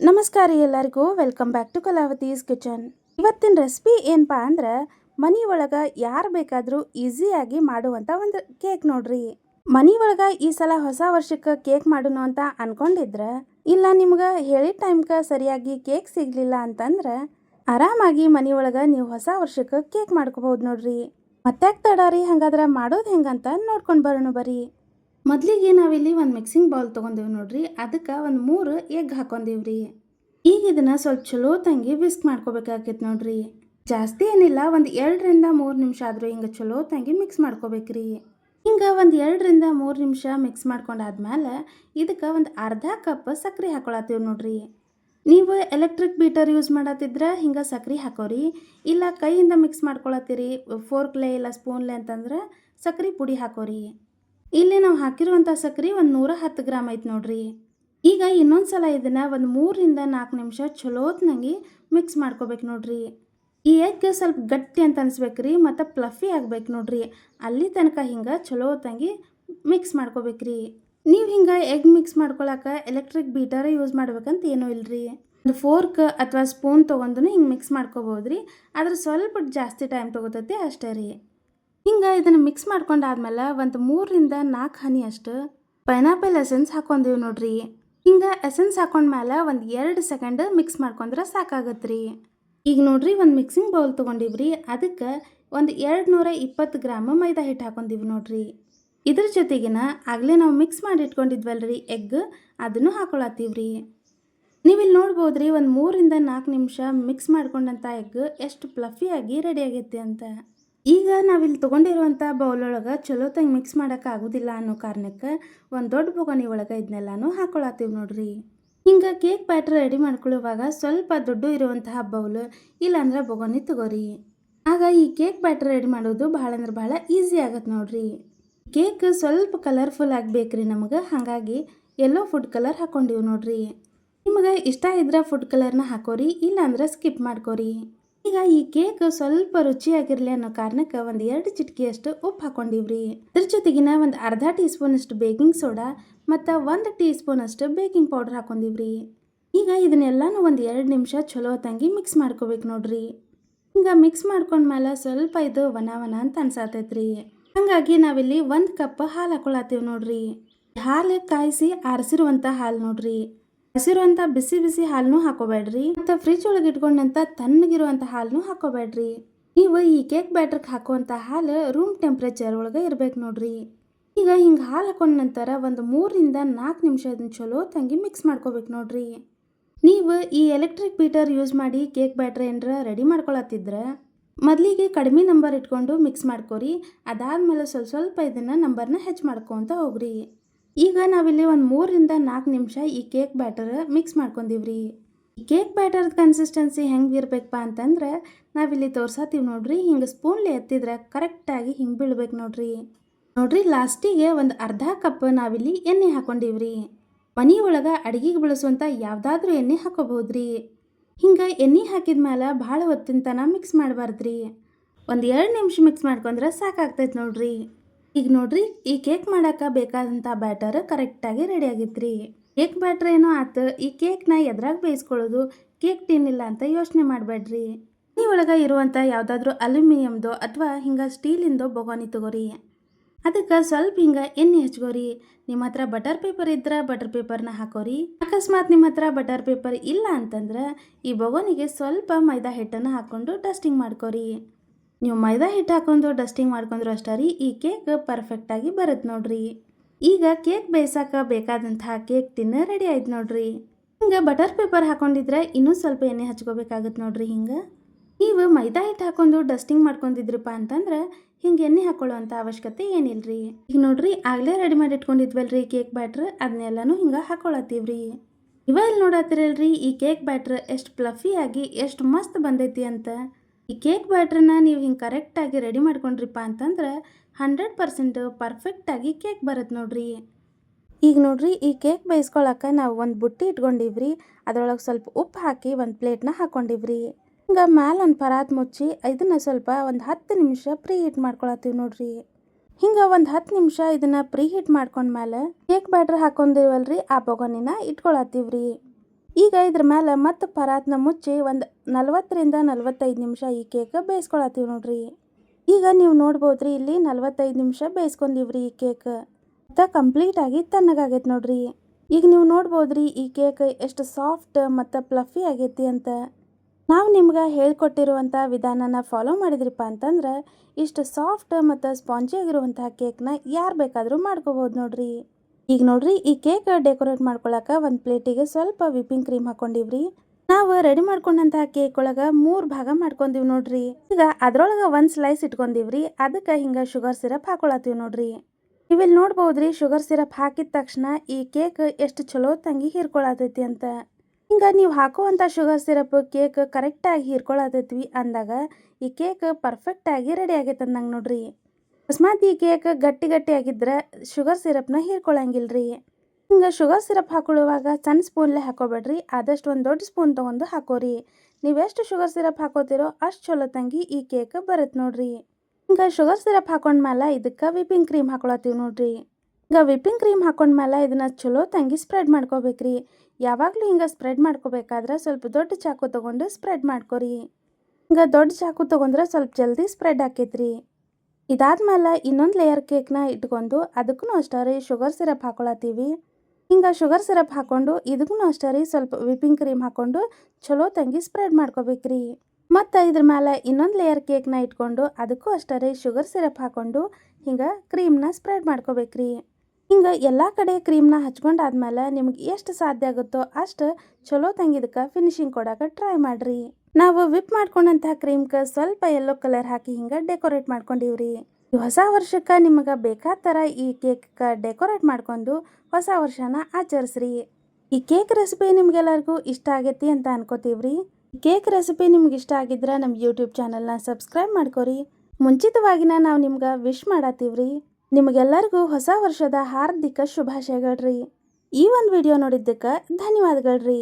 ನಮಸ್ಕಾರ ಎಲ್ಲರಿಗೂ. Welcome back to Kalavati's kitchen ಇವತ್ತಿನ ರೆಸಿಪಿ ಏನಪ್ಪ ಅಂದ್ರೆ ಮನಿ ಒಳಗೆ ಯಾರು ಬೇಕಾದರೂ ಈಸಿಯಾಗಿ ಮಾಡುವಂಥ ಒಂದು ಕೇಕ್ ನೋಡ್ರಿ. ಮನಿ ಒಳಗೆ ಈ ಸಲ ಹೊಸ ವರ್ಷಕ್ಕೆ ಕೇಕ್ ಮಾಡೋಣ ಅಂತ ಅನ್ಕೊಂಡಿದ್ರೆ, ಇಲ್ಲ ನಿಮ್ಗೆ ಹೇಳಿದ ಟೈಮ್ಗೆ ಸರಿಯಾಗಿ ಕೇಕ್ ಸಿಗಲಿಲ್ಲ ಅಂತಂದ್ರೆ, ಆರಾಮಾಗಿ ಮನಿ ಒಳಗೆ ನೀವು ಹೊಸ ವರ್ಷಕ್ಕೆ ಕೇಕ್ ಮಾಡ್ಕೋಬಹುದು ನೋಡ್ರಿ. ಮತ್ತೆ ತಡ ರೀ ಹಂಗಾದ್ರೆ ಮಾಡೋದು ಹೆಂಗಂತ ನೋಡ್ಕೊಂಡು ಬರೋಣ ಬರ್ರಿ. ಮೊದಲಿಗೆ ನಾವಿಲ್ಲಿ ಒಂದು ಮಿಕ್ಸಿಂಗ್ ಬೌಲ್ ತೊಗೊಂಡೇವಿ ನೋಡ್ರಿ. ಅದಕ್ಕೆ ಒಂದು ಮೂರು ಎಗ್ ಹಾಕೊಂಡೀವ್ರಿ. ಈಗ ಇದನ್ನ ಸ್ವಲ್ಪ ಚಲೋ ತಂಗಿ ವಿಸ್ಕ್ ಮಾಡ್ಕೋಬೇಕಾಗೈತೆ ನೋಡ್ರಿ. ಜಾಸ್ತಿ ಏನಿಲ್ಲ, ಒಂದು ಎರಡರಿಂದ ಮೂರು ನಿಮಿಷ ಆದರೂ ಹಿಂಗೆ ಚಲೋ ತಂಗಿ ಮಿಕ್ಸ್ ಮಾಡ್ಕೋಬೇಕ್ರಿ. ಹಿಂಗೆ ಒಂದು ಎರಡರಿಂದ ಮೂರು ನಿಮಿಷ ಮಿಕ್ಸ್ ಮಾಡ್ಕೊಂಡಾದ್ಮೇಲೆ ಇದಕ್ಕೆ ಒಂದು ಅರ್ಧ ಕಪ್ ಸಕ್ಕರೆ ಹಾಕೊಳತ್ತೀವಿ ನೋಡ್ರಿ. ನೀವು ಎಲೆಕ್ಟ್ರಿಕ್ ಬೀಟರ್ ಯೂಸ್ ಮಾಡತ್ತಿದ್ರೆ ಹಿಂಗೆ ಸಕ್ಕರೆ ಹಾಕೋರಿ. ಇಲ್ಲ ಕೈಯಿಂದ ಮಿಕ್ಸ್ ಮಾಡ್ಕೊಳತ್ತೀರಿ ಫೋರ್ಕ್ಲೆ ಇಲ್ಲ ಸ್ಪೂನ್ಲೆ ಅಂತಂದ್ರೆ ಸಕ್ಕರೆ ಪುಡಿ ಹಾಕೋರಿ. ಇಲ್ಲಿ ನಾವು ಹಾಕಿರುವಂಥ ಸಕ್ಕರೆ ಒಂದು ನೂರ ಹತ್ತು ಗ್ರಾಮ್ ಐತೆ ನೋಡ್ರಿ. ಈಗ ಇನ್ನೊಂದು ಸಲ ಇದನ್ನು ಒಂದು ಮೂರರಿಂದ ನಾಲ್ಕು ನಿಮಿಷ ಚಲೋತ್ನಂಗೆ ಮಿಕ್ಸ್ ಮಾಡ್ಕೋಬೇಕು ನೋಡ್ರಿ. ಈ ಎಗ್ ಸ್ವಲ್ಪ ಗಟ್ಟಿ ಅಂತ ಅನ್ಸ್ಬೇಕ್ರಿ, ಮತ್ತು ಪ್ಲಫಿ ಆಗ್ಬೇಕು ನೋಡ್ರಿ. ಅಲ್ಲಿ ತನಕ ಹಿಂಗೆ ಚಲೋತ್ತಂಗೆ ಮಿಕ್ಸ್ ಮಾಡ್ಕೋಬೇಕ್ರಿ. ನೀವು ಹಿಂಗೆ ಎಗ್ ಮಿಕ್ಸ್ ಮಾಡ್ಕೊಳಕ ಎಲೆಕ್ಟ್ರಿಕ್ ಬೀಟರೇ ಯೂಸ್ ಮಾಡ್ಬೇಕಂತ ಏನೂ ಇಲ್ರಿ. ಒಂದು ಫೋರ್ಕ್ ಅಥವಾ ಸ್ಪೂನ್ ತೊಗೊಂಡು ಹಿಂಗೆ ಮಿಕ್ಸ್ ಮಾಡ್ಕೋಬೋದ್ರಿ. ಆದ್ರೆ ಸ್ವಲ್ಪ ಜಾಸ್ತಿ ಟೈಮ್ ತೊಗೋತೈತಿ ಅಷ್ಟೇ ರೀ. ಹಿಂಗೆ ಇದನ್ನು ಮಿಕ್ಸ್ ಮಾಡ್ಕೊಂಡಾದ್ಮೇಲೆ ಒಂದು ಮೂರರಿಂದ ನಾಲ್ಕು ಹನಿ ಅಷ್ಟು ಪೈನಾಪಲ್ ಎಸೆನ್ಸ್ ಹಾಕೊಂಡೀವಿ ನೋಡ್ರಿ. ಹಿಂಗೆ ಎಸೆನ್ಸ್ ಹಾಕೊಂಡ್ಮೇಲೆ ಒಂದು ಎರಡು ಸೆಕೆಂಡ್ ಮಿಕ್ಸ್ ಮಾಡ್ಕೊಂಡ್ರೆ ಸಾಕಾಗತ್ತೆ ರೀ ಈಗ ನೋಡ್ರಿ ಒಂದು ಮಿಕ್ಸಿಂಗ್ ಬೌಲ್ ತೊಗೊಂಡಿವ್ರಿ. ಅದಕ್ಕೆ ಒಂದು ಎರಡು ನೂರ ಇಪ್ಪತ್ತು ಗ್ರಾಮ್ ಮೈದಾ ಹಿಟ್ಟು ಹಾಕೊಂಡಿವಿ ನೋಡ್ರಿ. ಇದ್ರ ಜೊತೆಗಿನ ಆಗಲೇ ನಾವು ಮಿಕ್ಸ್ ಮಾಡಿ ಇಟ್ಕೊಂಡಿದ್ವಲ್ಲ ರೀ ಎಗ್ ಅದನ್ನು ಹಾಕೊಳತ್ತೀವ್ರಿ. ನೋಡ್ಬೋದು ರೀ ಒಂದು ಮೂರಿಂದ ನಾಲ್ಕು ನಿಮಿಷ ಮಿಕ್ಸ್ ಮಾಡ್ಕೊಂಡಂಥ ಎಗ್ ಎಷ್ಟು ಪ್ಲಫಿಯಾಗಿ ರೆಡಿ ಆಗೈತಿ ಅಂತ. ಈಗ ನಾವಿಲ್ಲಿ ತೊಗೊಂಡಿರುವಂಥ ಬೌಲ್ ಒಳಗೆ ಚಲೋ ತಂಗೆ ಮಿಕ್ಸ್ ಮಾಡೋಕೆ ಆಗೋದಿಲ್ಲ ಅನ್ನೋ ಕಾರಣಕ್ಕೆ ಒಂದು ದೊಡ್ಡ ಬೊಗಣಿ ಒಳಗೆ ಇದನ್ನೆಲ್ಲನೂ ಹಾಕೊಳತ್ತೀವಿ ನೋಡ್ರಿ. ಹಿಂಗೆ ಕೇಕ್ ಬ್ಯಾಟ್ರ್ ರೆಡಿ ಮಾಡ್ಕೊಳ್ಳುವಾಗ ಸ್ವಲ್ಪ ದುಡ್ಡು ಇರುವಂತಹ ಬೌಲ್ ಇಲ್ಲಾಂದ್ರೆ ಬೊಗಣಿ ತಗೋರಿ. ಆಗ ಈ ಕೇಕ್ ಬ್ಯಾಟ್ರ್ ರೆಡಿ ಮಾಡೋದು ಭಾಳ ಅಂದ್ರೆ ಭಾಳ ಈಸಿ ಆಗತ್ತೆ ನೋಡ್ರಿ. ಕೇಕ್ ಸ್ವಲ್ಪ ಕಲರ್ಫುಲ್ ಆಗಬೇಕ್ರಿ ನಮಗೆ, ಹಾಗಾಗಿ ಎಲ್ಲೋ ಫುಡ್ ಕಲರ್ ಹಾಕೊಂಡಿವಿ ನೋಡ್ರಿ. ನಿಮಗೆ ಇಷ್ಟ ಇದ್ರೆ ಫುಡ್ ಕಲರ್ನ ಹಾಕೋರಿ, ಇಲ್ಲಾಂದ್ರೆ ಸ್ಕಿಪ್ ಮಾಡ್ಕೋರಿ. ಈಗ ಈ ಕೇಕ್ ಸ್ವಲ್ಪ ರುಚಿಯಾಗಿರಲಿ ಅನ್ನೋ ಕಾರಣಕ್ಕೆ ಒಂದು ಎರಡು ಚಿಟಕಿಯಷ್ಟು ಉಪ್ಪು ಹಾಕೊಂಡಿವ್ರಿ. ಅದ್ರ ಜೊತೆಗಿನ ಒಂದು ಅರ್ಧ ಟೀ ಸ್ಪೂನ್ ಅಷ್ಟು ಬೇಕಿಂಗ್ ಸೋಡಾ ಮತ್ತು ಒಂದು ಟೀ ಸ್ಪೂನ್ ಅಷ್ಟು ಬೇಕಿಂಗ್ ಪೌಡರ್ ಹಾಕೊಂಡಿವ್ರಿ. ಈಗ ಇದನ್ನೆಲ್ಲನೂ ಒಂದು ಎರಡು ನಿಮಿಷ ಚಲೋ ತಂಗಿ ಮಿಕ್ಸ್ ಮಾಡ್ಕೋಬೇಕು ನೋಡ್ರಿ. ಹಿಂಗೆ ಮಿಕ್ಸ್ ಮಾಡ್ಕೊಂಡ್ಮೇಲೆ ಸ್ವಲ್ಪ ಇದು ವನ ವನ ಅಂತ ಅನ್ಸಾತೈತ್ರಿ. ಹಾಗಾಗಿ ನಾವಿಲ್ಲಿ ಒಂದು ಕಪ್ ಹಾಲು ಹಾಕೊಳತ್ತೀವಿ ನೋಡ್ರಿ. ಹಾಲು ಕಾಯಿಸಿ ಆರಿಸಿರುವಂಥ ಹಾಲು ನೋಡ್ರಿ. ಹಸಿರುವಂಥ ಬಿಸಿ ಬಿಸಿ ಹಾಲನ್ನು ಹಾಕೋಬೇಡ್ರಿ. ಮತ್ತು ಫ್ರಿಜ್ ಒಳಗೆ ಇಟ್ಕೊಂಡಂತ ತಣ್ಣಗಿರುವಂಥ ಹಾಲನ್ನು ಹಾಕೋಬೇಡ್ರಿ. ನೀವು ಈ ಕೇಕ್ ಬ್ಯಾಟ್ರಿಗೆ ಹಾಕುವಂತ ಹಾಲು ರೂಮ್ ಟೆಂಪ್ರೇಚರ್ ಒಳಗೆ ಇರ್ಬೇಕು ನೋಡ್ರಿ. ಈಗ ಹಿಂಗೆ ಹಾಲು ಹಾಕೊಂಡ ನಂತರ ಒಂದು ಮೂರಿಂದ ನಾಲ್ಕು ನಿಮಿಷ ಇದನ್ನ ಚಲೋ ತಂಗಿ ಮಿಕ್ಸ್ ಮಾಡ್ಕೋಬೇಕು ನೋಡ್ರಿ. ನೀವು ಈ ಎಲೆಕ್ಟ್ರಿಕ್ ಬೀಟರ್ ಯೂಸ್ ಮಾಡಿ ಕೇಕ್ ಬ್ಯಾಟ್ರ್ ಏನರ ರೆಡಿ ಮಾಡ್ಕೊಳತ್ತಿದ್ರೆ ಮೊದಲಿಗೆ ಕಡಿಮೆ ನಂಬರ್ ಇಟ್ಕೊಂಡು ಮಿಕ್ಸ್ ಮಾಡ್ಕೊರಿ. ಅದಾದಮೇಲೆ ಸ್ವಲ್ಪ ಸ್ವಲ್ಪ ಇದನ್ನು ನಂಬರ್ನ ಹೆಚ್ಚು ಮಾಡ್ಕೊತ ಹೋಗ್ರಿ. ಈಗ ನಾವಿಲ್ಲಿ ಒಂದು ಮೂರರಿಂದ ನಾಲ್ಕು ನಿಮಿಷ ಈ ಕೇಕ್ ಬ್ಯಾಟರ್ ಮಿಕ್ಸ್ ಮಾಡ್ಕೊಂಡಿವ್ರಿ. ಈ ಕೇಕ್ ಬ್ಯಾಟರ್ದ ಕನ್ಸಿಸ್ಟೆನ್ಸಿ ಹೆಂಗೆ ಇರ್ಬೇಕಪ್ಪ ಅಂತಂದ್ರೆ ನಾವಿಲ್ಲಿ ತೋರ್ಸತ್ತೀವಿ ನೋಡ್ರಿ, ಹಿಂಗೆ ಸ್ಪೂನ್ಲಿ ಎತ್ತಿದ್ರೆ ಕರೆಕ್ಟಾಗಿ ಹಿಂಗೆ ಬೀಳ್ಬೇಕು ನೋಡ್ರಿ. ನೋಡ್ರಿ, ಲಾಸ್ಟಿಗೆ ಒಂದು ಅರ್ಧ ಕಪ್ ನಾವಿಲ್ಲಿ ಎಣ್ಣೆ ಹಾಕೊಂಡಿವ್ರಿ. ಮನೆ ಒಳಗೆ ಅಡುಗೆಗೆ ಬಳಸುವಂಥ ಯಾವುದಾದ್ರೂ ಎಣ್ಣೆ ಹಾಕೋಬಹುದ್ರಿ. ಹಿಂಗೆ ಎಣ್ಣೆ ಹಾಕಿದ ಮೇಲೆ ಭಾಳ ಹೊತ್ತಿನ ತನಕ ಮಿಕ್ಸ್ ಮಾಡಬಾರ್ದ್ರಿ. ಒಂದು ಎರಡು ನಿಮಿಷ ಮಿಕ್ಸ್ ಮಾಡ್ಕೊಂಡ್ರೆ ಸಾಕಾಗ್ತೈತೆ ನೋಡ್ರಿ. ಈಗ ನೋಡ್ರಿ, ಈ ಕೇಕ್ ಮಾಡಕ್ಕೆ ಬೇಕಾದಂಥ ಬ್ಯಾಟರ್ ಕರೆಕ್ಟಾಗಿ ರೆಡಿ ಆಗಿತ್ರಿ. ಕೇಕ್ ಬ್ಯಾಟರ್ ಏನೋ ಆತು, ಈ ಕೇಕ್ನ ಎದ್ರಾಗ ಬೇಯಿಸ್ಕೊಳ್ಳೋದು ಕೇಕ್ ತಿನ್ನಿಲ್ಲ ಅಂತ ಯೋಚನೆ ಮಾಡಬೇಡ್ರಿ ಈ ಒಳಗೆ ಇರುವಂಥ ಯಾವುದಾದ್ರೂ ಅಲ್ಯೂಮಿನಿಯಮ್ದು ಅಥವಾ ಹಿಂಗೆ ಸ್ಟೀಲಿಂದು ಬೊಗೋನಿ ತಗೋರಿ. ಅದಕ್ಕೆ ಸ್ವಲ್ಪ ಹಿಂಗೆ ಎಣ್ಣೆ ಹಚ್ಕೋರಿ ನಿಮ್ಮ ಹತ್ರ ಬಟರ್ ಪೇಪರ್ ಇದ್ರೆ ಬಟರ್ ಪೇಪರ್ನ ಹಾಕೋರಿ. ಅಕಸ್ಮಾತ್ ನಿಮ್ಮ ಹತ್ರ ಬಟರ್ ಪೇಪರ್ ಇಲ್ಲ ಅಂತಂದ್ರೆ ಈ ಬೊಗೋನಿಗೆ ಸ್ವಲ್ಪ ಮೈದಾ ಹಿಟ್ಟನ್ನು ಹಾಕ್ಕೊಂಡು ಡಸ್ಟಿಂಗ್ ಮಾಡ್ಕೋರಿ. ನೀವು ಮೈದಾ ಹಿಟ್ಟು ಹಾಕೊಂಡು ಡಸ್ಟಿಂಗ್ ಮಾಡ್ಕೊಂಡ್ರು ಅಷ್ಟೇ ರೀ, ಈ ಕೇಕ್ ಪರ್ಫೆಕ್ಟಾಗಿ ಬರುತ್ತೆ ನೋಡ್ರಿ. ಈಗ ಕೇಕ್ ಬೇಯಿಸೋಕೆ ಬೇಕಾದಂತಹ ಕೇಕ್ ತಿನ್ನ ರೆಡಿ ಆಯ್ತು ನೋಡ್ರಿ. ಹಿಂಗೆ ಬಟರ್ ಪೇಪರ್ ಹಾಕೊಂಡಿದ್ರೆ ಇನ್ನೂ ಸ್ವಲ್ಪ ಎಣ್ಣೆ ಹಚ್ಕೋಬೇಕಾಗತ್ತೆ ನೋಡ್ರಿ ಹಿಂಗೆ. ನೀವು ಮೈದಾ ಹಿಟ್ಟು ಹಾಕೊಂಡು ಡಸ್ಟಿಂಗ್ ಮಾಡ್ಕೊಂಡಿದ್ರಪ್ಪ ಅಂತಂದ್ರೆ ಹಿಂಗೆ ಎಣ್ಣೆ ಹಾಕೊಳ್ಳೋವಂಥ ಅವಶ್ಯಕತೆ ಏನಿಲ್ರಿ. ಈಗ ನೋಡ್ರಿ, ಆಗಲೇ ರೆಡಿ ಮಾಡಿ ಇಟ್ಕೊಂಡಿದ್ವಲ್ರಿ ಕೇಕ್ ಬ್ಯಾಟ್ರ್ ಅದನ್ನೆಲ್ಲನೂ ಹಿಂಗೆ ಹಾಕೊಳತ್ತೀವ್ರಿ. ಇವ ಇಲ್ಲಿ ನೋಡತ್ತಿರಲ್ರಿ ಈ ಕೇಕ್ ಬ್ಯಾಟ್ರ್ ಎಷ್ಟು ಪ್ಲಫಿ ಆಗಿ ಎಷ್ಟು ಮಸ್ತ್ ಬಂದೈತಿ ಅಂತ. ಈ ಕೇಕ್ ಬ್ಯಾಟ್ರನ್ನ ನೀವು ಹಿಂಗೆ ಕರೆಕ್ಟಾಗಿ ರೆಡಿ ಮಾಡ್ಕೊಂಡ್ರಿಪ್ಪ ಅಂತಂದ್ರೆ ಹಂಡ್ರೆಡ್ ಪರ್ಸೆಂಟ್ ಪರ್ಫೆಕ್ಟಾಗಿ ಕೇಕ್ ಬರುತ್ತೆ ನೋಡ್ರಿ. ಈಗ ನೋಡ್ರಿ, ಈ ಕೇಕ್ ಬೇಯಿಸ್ಕೊಳಕ್ಕೆ ನಾವು ಒಂದು ಬುಟ್ಟಿ ಇಟ್ಕೊಂಡಿವ್ರಿ. ಅದರೊಳಗೆ ಸ್ವಲ್ಪ ಉಪ್ಪು ಹಾಕಿ ಒಂದು ಪ್ಲೇಟ್ನ ಹಾಕ್ಕೊಂಡಿವ್ರಿ ಹಿಂಗೆ ಮ್ಯಾಲೆ ಒಂದು ಪರಾತ್ ಮುಚ್ಚಿ ಇದನ್ನು ಸ್ವಲ್ಪ ಒಂದು ಹತ್ತು ನಿಮಿಷ ಪ್ರೀ ಹೀಟ್ ಮಾಡ್ಕೊಳತ್ತೀವಿ ನೋಡ್ರಿ. ಹಿಂಗೆ ಒಂದು ಹತ್ತು ನಿಮಿಷ ಇದನ್ನು ಪ್ರೀ ಹೀಟ್ ಮಾಡ್ಕೊಂಡ್ಮೇಲೆ ಕೇಕ್ ಬ್ಯಾಟ್ರ್ ಹಾಕೊಂಡಿವಲ್ರಿ, ಆ ಬೊಗನಿನ ಇಟ್ಕೊಳತ್ತೀವ್ರಿ. ಈಗ ಇದ್ರ ಮೇಲೆ ಮತ್ತೆ ಪರಾತ್ನ ಮುಚ್ಚಿ ಒಂದು ನಲ್ವತ್ತರಿಂದ ನಲ್ವತ್ತೈದು ನಿಮಿಷ ಈ ಕೇಕ್ ಬೇಯಿಸ್ಕೊಳತ್ತೀವಿ ನೋಡ್ರಿ. ಈಗ ನೀವು ನೋಡ್ಬೋದ್ರಿ ಇಲ್ಲಿ ನಲ್ವತ್ತೈದು ನಿಮಿಷ ಬೇಯಿಸ್ಕೊಂಡಿವ್ರಿ ಈ ಕೇಕ್. ಕಂಪ್ಲೀಟ್ ಆಗಿತ್ತು ತಣ್ಣಗಾಗೈತೆ ನೋಡ್ರಿ. ಈಗ ನೀವು ನೋಡ್ಬೋದ್ರಿ ಈ ಕೇಕ್ ಎಷ್ಟು ಸಾಫ್ಟ್ ಮತ್ತು ಪ್ಲಫಿ ಆಗೈತಿ ಅಂತ. ನಾವು ನಿಮ್ಗೆ ಹೇಳ್ಕೊಟ್ಟಿರುವಂಥ ವಿಧಾನನ ಫಾಲೋ ಮಾಡಿದ್ರಿಪ್ಪ ಅಂತಂದ್ರೆ ಇಷ್ಟು ಸಾಫ್ಟ್ ಮತ್ತು ಸ್ಪಾಂಜಿ ಆಗಿರುವಂತಹ ಕೇಕ್ನ ಯಾರು ಬೇಕಾದರೂ ಮಾಡ್ಕೋಬೋದು ನೋಡ್ರಿ. ಈಗ ನೋಡ್ರಿ, ಈ ಕೇಕ್ ಡೆಕೋರೇಟ್ ಮಾಡ್ಕೊಳಕ ಒಂದು ಪ್ಲೇಟಿಗೆ ಸ್ವಲ್ಪ ವಿಪಿಂಗ್ ಕ್ರೀಮ್ ಹಾಕೊಂಡಿವ್ರಿ. ನಾವು ರೆಡಿ ಮಾಡ್ಕೊಂಡಂತ ಕೇಕ್ ಒಳಗೆ ಮೂರು ಭಾಗ ಮಾಡ್ಕೊಂಡೀವಿ ನೋಡ್ರಿ. ಈಗ ಅದ್ರೊಳಗ ಒಂದು ಸ್ಲೈಸ್ ಇಟ್ಕೊಂಡಿವ್ರಿ, ಅದಕ್ಕೆ ಹಿಂಗ ಶುಗರ್ ಸಿರಪ್ ಹಾಕೊಳತ್ತೀವಿ ನೋಡ್ರಿ. ಇವಿಲ್ಲಿ ನೋಡ್ಬೋದ್ರಿ ಶುಗರ್ ಸಿರಪ್ ಹಾಕಿದ ತಕ್ಷಣ ಈ ಕೇಕ್ ಎಷ್ಟು ಚಲೋ ತಂಗಿ ಹೀರ್ಕೊಳತೈತಿ ಅಂತ. ಹಿಂಗ ನೀವು ಹಾಕುವಂತ ಶುಗರ್ ಸಿರಪ್ ಕೇಕ್ ಕರೆಕ್ಟಾಗಿ ಹೀರ್ಕೊಳತೈತ್ವಿ ಅಂದಾಗ ಈ ಕೇಕ್ ಪರ್ಫೆಕ್ಟಾಗಿ ರೆಡಿ ಆಗೈತೆ ಅಂದಂಗೆ ನೋಡ್ರಿ. ಅಕಸ್ಮಾತ್ ಈ ಕೇಕ್ ಗಟ್ಟಿ ಗಟ್ಟಿ ಆಗಿದ್ರೆ ಶುಗರ್ ಸಿರಪ್ನ ಹೀರ್ಕೊಳ್ಳಂಗಿಲ್ರಿ ಹಿಂಗೆ ಶುಗರ್ ಸಿರಪ್ ಹಾಕೊಳ್ಳುವಾಗ ಸಣ್ಣ ಸ್ಪೂನ್ಲೆ ಹಾಕೋಬೇಡ್ರಿ, ಆದಷ್ಟು ಒಂದು ದೊಡ್ಡ ಸ್ಪೂನ್ ತೊಗೊಂಡು ಹಾಕೋರಿ. ನೀವೆಷ್ಟು ಶುಗರ್ ಸಿರಪ್ ಹಾಕೋತಿರೋ ಅಷ್ಟು ಚಲೋ ತಂಗಿ ಈ ಕೇಕ್ ಬರುತ್ತೆ ನೋಡ್ರಿ. ಹಿಂಗೆ ಶುಗರ್ ಸಿರಪ್ ಹಾಕೊಂಡ್ಮೇಲೆ ಇದಕ್ಕೆ ವಿಪಿಂಗ್ ಕ್ರೀಮ್ ಹಾಕೊಳತ್ತೀವಿ ನೋಡ್ರಿ. ಈಗ ವಿಪಿಂಗ್ ಕ್ರೀಮ್ ಹಾಕೊಂಡ್ಮೇಲೆ ಇದನ್ನ ಚಲೋ ತಂಗಿ ಸ್ಪ್ರೆಡ್ ಮಾಡ್ಕೋಬೇಕ್ರಿ. ಯಾವಾಗಲೂ ಹಿಂಗೆ ಸ್ಪ್ರೆಡ್ ಮಾಡ್ಕೋಬೇಕಾದ್ರೆ ಸ್ವಲ್ಪ ದೊಡ್ಡ ಚಾಕು ತೊಗೊಂಡು ಸ್ಪ್ರೆಡ್ ಮಾಡ್ಕೋರಿ. ಹಿಂಗೆ ದೊಡ್ಡ ಚಾಕು ತೊಗೊಂಡ್ರೆ ಸ್ವಲ್ಪ ಜಲ್ದಿ ಸ್ಪ್ರೆಡ್ ಆಕೈತ್ರಿ. ಇದಾದ್ಮೇಲೆ ಇನ್ನೊಂದು ಲೇಯರ್ ಕೇಕ್ನ ಇಟ್ಕೊಂಡು ಅದಕ್ಕೂ ಅಷ್ಟೇ ರೀ ಶುಗರ್ ಸಿರಪ್ ಹಾಕೊಳತ್ತೀವಿ. ಹಿಂಗೆ ಶುಗರ್ ಸಿರಪ್ ಹಾಕ್ಕೊಂಡು ಇದಕ್ಕೂ ಅಷ್ಟೇ ರೀ ಸ್ವಲ್ಪ ವಿಪಿಂಗ್ ಕ್ರೀಮ್ ಹಾಕ್ಕೊಂಡು ಚಲೋ ತಂಗಿ ಸ್ಪ್ರೆಡ್ ಮಾಡ್ಕೋಬೇಕ್ರಿ ಮತ್ತು ಇದ್ರ ಮೇಲೆ ಇನ್ನೊಂದು ಲೇಯರ್ ಕೇಕ್ನ ಇಟ್ಕೊಂಡು ಅದಕ್ಕೂ ಅಷ್ಟೇ ರೀ ಶುಗರ್ ಸಿರಪ್ ಹಾಕ್ಕೊಂಡು ಹಿಂಗೆ ಕ್ರೀಮ್ನ ಸ್ಪ್ರೆಡ್ ಮಾಡ್ಕೋಬೇಕ್ರಿ ಹಿಂಗೆ ಎಲ್ಲ ಕಡೆ ಕ್ರೀಮ್ನ ಹಚ್ಕೊಂಡಾದ್ಮೇಲೆ ನಿಮ್ಗೆ ಎಷ್ಟು ಸಾಧ್ಯ ಆಗುತ್ತೋ ಅಷ್ಟು ಚಲೋ ತಂಗಿದಕ್ಕೆ ಫಿನಿಶಿಂಗ್ ಕೊಡೋಕೆ ಟ್ರೈ ಮಾಡಿರಿ. ನಾವು ವಿಪ್ ಮಾಡ್ಕೊಂಡಂತಹ ಕ್ರೀಮ್ಗೆ ಸ್ವಲ್ಪ ಯೆಲ್ಲೋ ಕಲರ್ ಹಾಕಿ ಹಿಂಗೆ ಡೆಕೋರೇಟ್ ಮಾಡ್ಕೊಂಡಿವ್ರಿ. ಹೊಸ ವರ್ಷಕ್ಕೆ ನಿಮಗೆ ಬೇಕಾದ ಥರ ಈ ಕೇಕ್ಗೆ ಡೆಕೋರೇಟ್ ಮಾಡ್ಕೊಂಡು ಹೊಸ ವರ್ಷನ ಆಚರಿಸ್ರಿ. ಈ ಕೇಕ್ ರೆಸಿಪಿ ನಿಮ್ಗೆಲ್ಲರಿಗೂ ಇಷ್ಟ ಆಗೈತಿ ಅಂತ ಅನ್ಕೋತೀವ್ರಿ. ಕೇಕ್ ರೆಸಿಪಿ ನಿಮ್ಗೆ ಇಷ್ಟ ಆಗಿದ್ರೆ ನಮ್ಮ ಯೂಟ್ಯೂಬ್ ಚಾನಲ್ನ ಸಬ್ಸ್ಕ್ರೈಬ್ ಮಾಡ್ಕೊರಿ. ಮುಂಚಿತವಾಗಿನ ನಾವು ನಿಮ್ಗೆ ವಿಶ್ ಮಾಡತ್ತೀವ್ರಿ ನಿಮಗೆಲ್ಲರಿಗೂ ಹೊಸ ವರ್ಷದ ಹಾರ್ದಿಕ ಶುಭಾಶಯಗಳ್ರಿ. ಈ ಒಂದು ವಿಡಿಯೋ ನೋಡಿದ್ದಕ್ಕೆ ಧನ್ಯವಾದಗಳ್ರಿ.